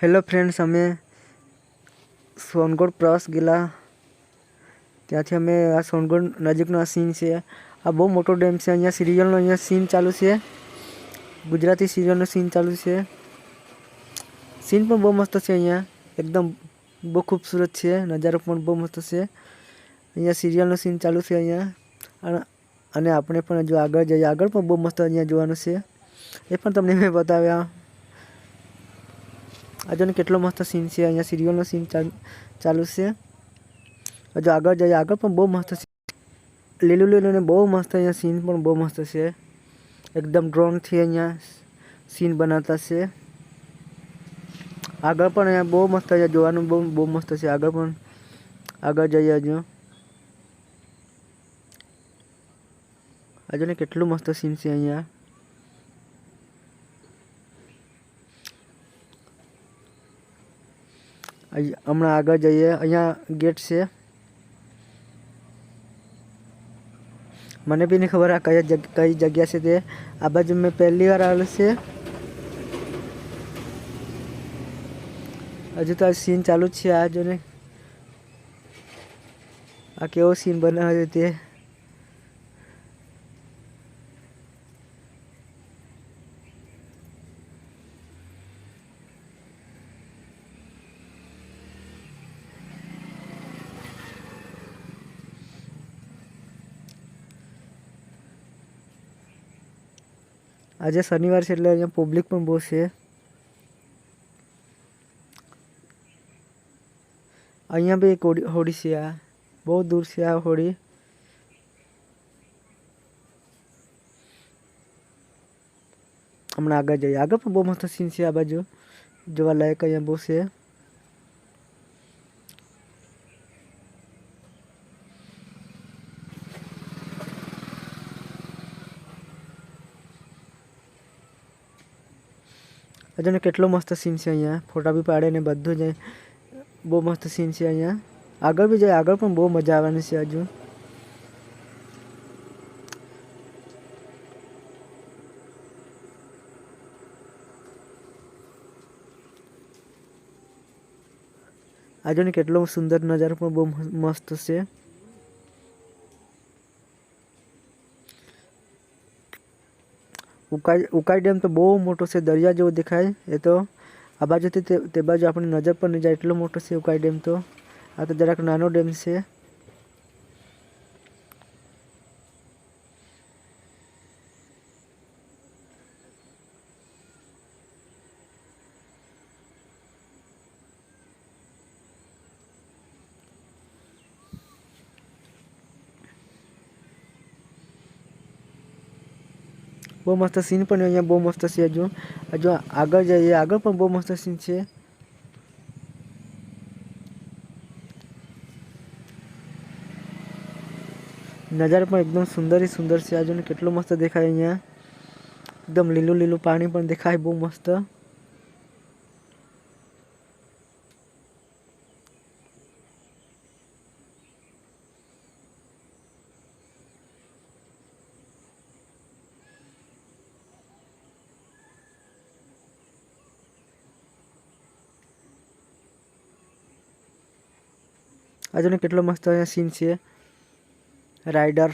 Hello friends, અમે સોનગઢ પ્રવાસ ગયેલા. ત્યાંથી અમે આ સોનગઢ નજીકનો આ સીન છે. આ બહુ મોટો ડેમ છે. અહીંયા સિરિયલનો અહીંયા સીન ચાલુ છે. ગુજરાતી સિરિયલનો સીન ચાલુ છે. સીન પણ બહુ મસ્ત છે અહીંયા. એકદમ બહુ ખૂબસૂરત છે. નજારો પણ બહુ મસ્ત છે. અહીંયા સિરિયલનો સીન ચાલુ છે અહીંયા. અને આપણે પણ જો આગળ જઈએ. આગળ પણ બહુ મસ્ત અહીંયા જોવાનું છે. એ પણ તમને મેં બતાવ્યા. આ જો કેટલો મસ્ત સીન છે. અહીંયા સિરિયલનો સીન ચાલુ છે. હજુ આગળ જઈએ. આગળ પણ બહુ મસ્ત લીલું લીલું બહુ મસ્ત અહીંયા સીન પણ બહુ મસ્ત છે. એકદમ ડ્રોનથી અહીંયા સીન બનાવતા છે. આગળ પણ અહીંયા બહુ મસ્ત અહીંયા જોવાનું બહુ બહુ મસ્ત છે. આગળ પણ, આગળ જઈએ હજુ હજુ કેટલું મસ્ત સીન છે અહીંયા. હમણાં આગળ જઈએ. અહીંયા ગેટ છે. મને બી નહીં ખબર આ જગ, કઈ જગ્યા છે તે. આ બાજુ મેં પહેલી વાર આવેલું છે. હજુ તો આ સીન ચાલુ જ છે આ જો ને આ કેવો સીન બનાવ્યો તે. આજે શનિવાર છે એટલે અહીંયા પબ્લિક પણ બહુ છે. અહીંયા બી એક હોડી છે આ. બહુ દૂર છે આ હોડી. હમણાં આગળ જઈએ. આગળ પણ બહુ મસ્ત સીન છે આ બાજુ. જોવા લાયક અહીંયા બહુ છે. હજુ ને કેટલો મસ્ત સીન છે અહીંયા. ફોટા બી પાડે ને બધું જ. બહુ મસ્ત સીન છે અહીંયા. આગળ બી જાય, આગળ પણ બહુ મજા આવવાની છે હજુ. આજુ ને કેટલો સુંદર નજારો પણ બહુ મસ્ત છે. ઉકાઈ ઉકાઈ ડેમ તો બહુ મોટો છે, દરિયા જેવો દેખાય. એ તો આ બાજુથી તે બાજુ આપણી નજર પણ નહીં જાય, એટલો મોટો છે ઉકાઈ ડેમ તો. આ તો જરાક નાનો ડેમ છે. બહુ મસ્ત સીન પણ અહીંયા બહુ મસ્ત છે હજુ. હજુ આગળ જઈએ. આગળ પણ બહુ મસ્ત સીન છે. નજારો પણ એકદમ સુંદર સુંદર છે. આજુ ને કેટલું મસ્ત દેખાય અહીંયા. એકદમ લીલું લીલું પાણી પણ દેખાય બહુ મસ્ત. આજુ ને કેટલો મસ્ત અહીંયા સીન છે. રાઇડર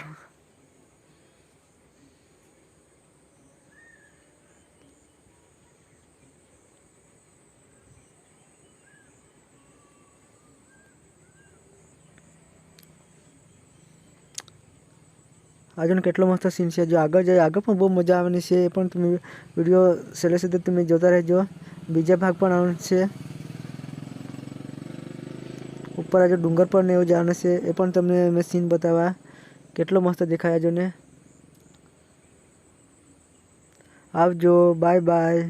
આજુ ને કેટલો મસ્ત સીન છે. જો આગળ જાય આગળ પણ બહુ મજા આવવાની છે. એ પણ તમે વીડિયો છેલ્લે સુધી તમે જોતા રહેજો. બીજા ભાગ પણ આવવાનો છે ઉપર આજે ડુંગર પર ને એવું જાણે છે, એ પણ તમને મેં સીન બતાવવા. કેટલો મસ્ત દેખાય જો ને આવજો બાય બાય